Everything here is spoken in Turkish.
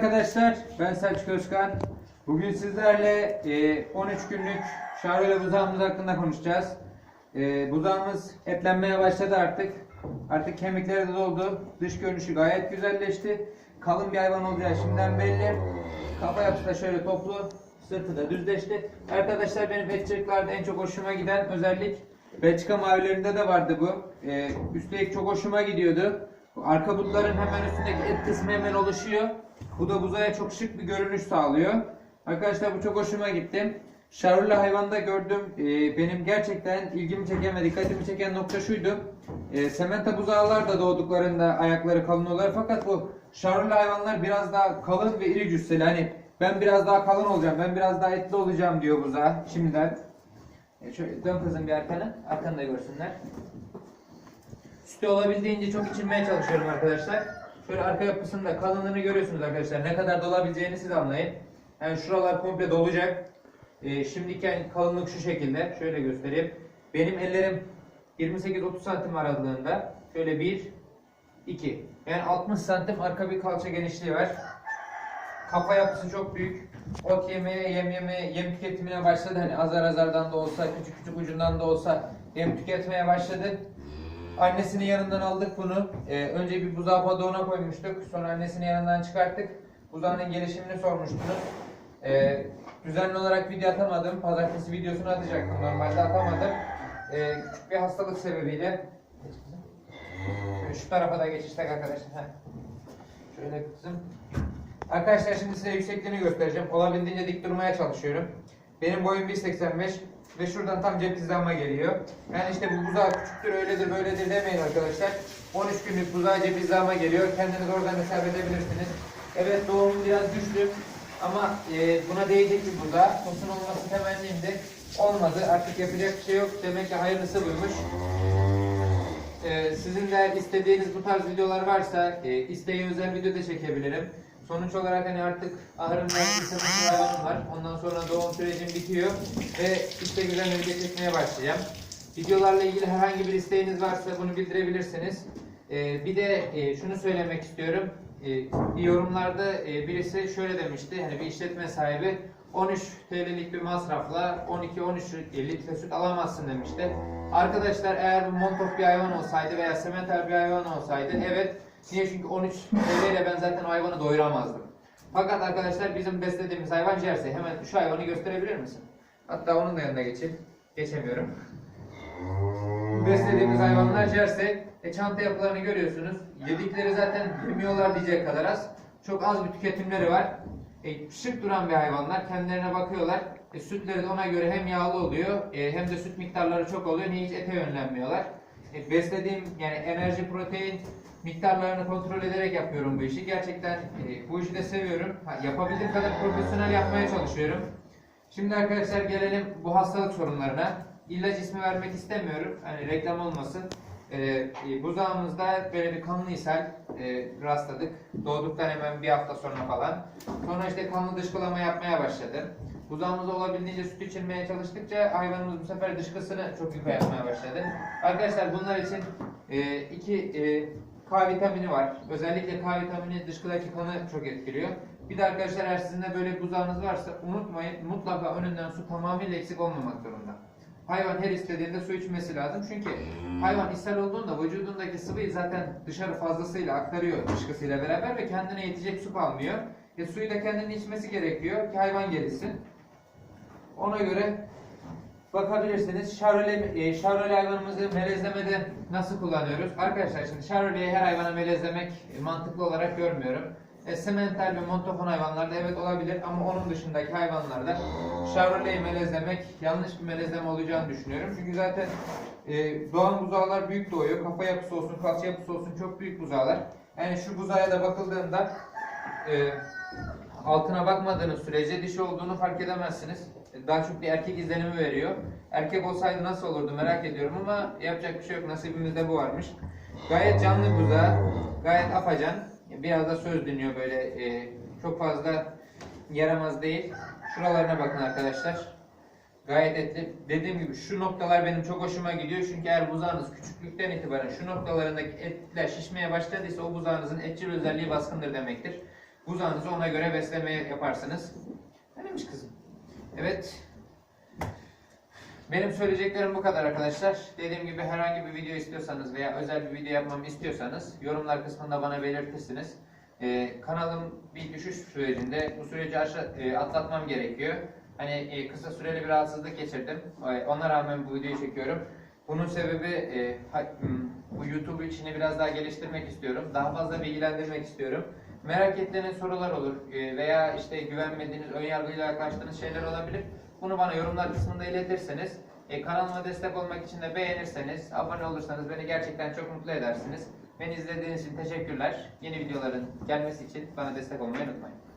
arkadaşlar, ben Selçuk Özkan. Bugün sizlerle e, 13 günlük şarjıyla buzağımız hakkında konuşacağız. E, buzağımız etlenmeye başladı artık. Artık kemikleri de doldu. Dış görünüşü gayet güzelleşti. Kalın bir hayvan olacağı şimdiden belli. Kafa yapısı da şöyle toplu, sırtı da düzleşti. Arkadaşlar benim etçiliklarda en çok hoşuma giden özellik Belçika mavilerinde de vardı bu. E, üstelik çok hoşuma gidiyordu. Arka butların hemen üstündeki et kısmı hemen oluşuyor. Bu da buzaya çok şık bir görünüş sağlıyor. Arkadaşlar bu çok hoşuma gitti. Şarurlu hayvanda gördüğüm e, benim gerçekten ilgimi çeken ve dikkatimi çeken nokta şuydu. E, sementa buzağlar da doğduklarında ayakları kalın oluyor fakat bu şarurlu hayvanlar biraz daha kalın ve iri cüsseli. Hani ben biraz daha kalın olacağım, ben biraz daha etli olacağım diyor buzağa şimdiden. E, şöyle dön kızım bir arkana, arkanı da görsünler. Sütü olabildiğince çok içilmeye çalışıyorum arkadaşlar. Şöyle arka yapısında kalınlığını görüyorsunuz arkadaşlar. Ne kadar dolabileceğini siz anlayın. Yani şuralar komple dolacak. Ee, şimdiki kalınlık şu şekilde. Şöyle göstereyim. Benim ellerim 28-30 santim aralığında. Şöyle 1, 2. Yani 60 santim arka bir kalça genişliği var. Kafa yapısı çok büyük. Ot yemeye, yem yemeye, yem tüketimine başladı. Hani azar azardan da olsa, küçük küçük ucundan da olsa yem tüketmeye başladı. Annesinin yanından aldık bunu. Ee, önce bir buzağı padoğuna koymuştuk. Sonra annesinin yanından çıkarttık. Buzağının gelişimini sormuştunuz. Ee, düzenli olarak video atamadım. Pazartesi videosunu atacaktım. Normalde atamadım. Ee, küçük bir hastalık sebebiyle. Şu tarafa da geçiştek arkadaşlar. Şöyle kızım. Arkadaşlar şimdi size yüksekliğini göstereceğim. Olabildiğince dik durmaya çalışıyorum. Benim boyum 1.85 ve şuradan tam cep hizama geliyor. Yani işte bu buzağı küçüktür, öyledir, böyledir demeyin arkadaşlar. 13 günlük buzağı cep hizama geliyor. Kendiniz oradan hesap edebilirsiniz. Evet doğum biraz düştü ama e, buna değecek bir buzağı. Tosun olması temennimdi. Olmadı. Artık yapacak bir şey yok. Demek ki hayırlısı buymuş. Ee, sizin de istediğiniz bu tarz videolar varsa e, isteğe özel video da çekebilirim. Sonuç olarak hani artık ahırımda bir sıfır hayvanım var. Ondan sonra doğum sürecim bitiyor ve istek üzerine video çekmeye başlayacağım. Videolarla ilgili herhangi bir isteğiniz varsa bunu bildirebilirsiniz. Ee, bir de e, şunu söylemek istiyorum. Ee, yorumlarda e, birisi şöyle demişti. Hani bir işletme sahibi 13 TL'lik bir masrafla 12-13 litre süt alamazsın demişti. Arkadaşlar eğer bu montok bir hayvan olsaydı veya sementer bir hayvan olsaydı evet niye çünkü 13 TL ile ben zaten hayvanı doyuramazdım. Fakat arkadaşlar bizim beslediğimiz hayvan jersey. Hemen şu hayvanı gösterebilir misin? Hatta onun da yanına geçeyim. Geçemiyorum. Beslediğimiz hayvanlar jersey. E, çanta yapılarını görüyorsunuz. Yedikleri zaten yemiyorlar diyecek kadar az. Çok az bir tüketimleri var. E, şık duran bir hayvanlar. Kendilerine bakıyorlar. E, sütleri de ona göre hem yağlı oluyor e, hem de süt miktarları çok oluyor. Niye hiç ete yönlenmiyorlar. E, beslediğim yani enerji, protein miktarlarını kontrol ederek yapıyorum bu işi. Gerçekten e, bu işi de seviyorum. Ha, yapabildiğim kadar profesyonel yapmaya çalışıyorum. Şimdi arkadaşlar gelelim bu hastalık sorunlarına. İlaç ismi vermek istemiyorum. Hani reklam olmasın. Ee, e, buzağımızda böyle bir kanlı ishal e, rastladık. Doğduktan hemen bir hafta sonra falan. Sonra işte kanlı dışkılama yapmaya başladı. Buzağımıza olabildiğince süt içirmeye çalıştıkça hayvanımız bu sefer dışkısını çok yukarı yapmaya başladı. Arkadaşlar bunlar için e, iki e, K vitamini var. Özellikle K vitamini dışkıdaki kanı çok etkiliyor. Bir de arkadaşlar eğer sizin de böyle buzağınız varsa unutmayın mutlaka önünden su tamamıyla eksik olmamak zorunda. Hayvan her istediğinde su içmesi lazım. Çünkü hayvan ishal olduğunda vücudundaki sıvıyı zaten dışarı fazlasıyla aktarıyor dışkısıyla beraber ve kendine yetecek su kalmıyor. E, suyu da kendinin içmesi gerekiyor ki hayvan gelişsin. Ona göre bakabilirsiniz. Şarole, e, şarole hayvanımızı melezlemede nasıl kullanıyoruz? Arkadaşlar şimdi şaroleyi her hayvana melezlemek mantıklı olarak görmüyorum. E, semental ve montofon hayvanlarda evet olabilir ama onun dışındaki hayvanlarda şarroleyi melezlemek yanlış bir melezleme olacağını düşünüyorum. Çünkü zaten e, doğan buzağlar büyük doğuyor. Kafa yapısı olsun, kalça yapısı olsun çok büyük buzağlar. Yani şu buzağa da bakıldığında e, altına bakmadığınız sürece dişi olduğunu fark edemezsiniz. Daha çok bir erkek izlenimi veriyor. Erkek olsaydı nasıl olurdu merak ediyorum ama yapacak bir şey yok. Nasibimizde bu varmış. Gayet canlı buzağı, gayet afacan. Biraz da söz dinliyor böyle. e, çok fazla yaramaz değil. Şuralarına bakın arkadaşlar. Gayet etli. Dediğim gibi şu noktalar benim çok hoşuma gidiyor. Çünkü eğer buzağınız küçüklükten itibaren şu noktalarındaki etler şişmeye başladıysa o buzağınızın etçil özelliği baskındır demektir. buzağınızı ona göre besleme yaparsınız. Neymiş kızım? Evet. Benim söyleyeceklerim bu kadar arkadaşlar. Dediğim gibi herhangi bir video istiyorsanız veya özel bir video yapmamı istiyorsanız yorumlar kısmında bana belirtirsiniz. Ee, kanalım bir düşüş sürecinde bu süreci aşa- e, atlatmam gerekiyor. Hani e, kısa süreli bir rahatsızlık geçirdim. E, ona rağmen bu videoyu çekiyorum. Bunun sebebi e, ha- m, bu YouTube içini biraz daha geliştirmek istiyorum. Daha fazla bilgilendirmek istiyorum. Merak ettiğiniz sorular olur e, veya işte güvenmediğiniz, önyargıyla yaklaştığınız şeyler olabilir. Bunu bana yorumlar kısmında iletirseniz, e, kanalıma destek olmak için de beğenirseniz, abone olursanız beni gerçekten çok mutlu edersiniz. Beni izlediğiniz için teşekkürler. Yeni videoların gelmesi için bana destek olmayı unutmayın.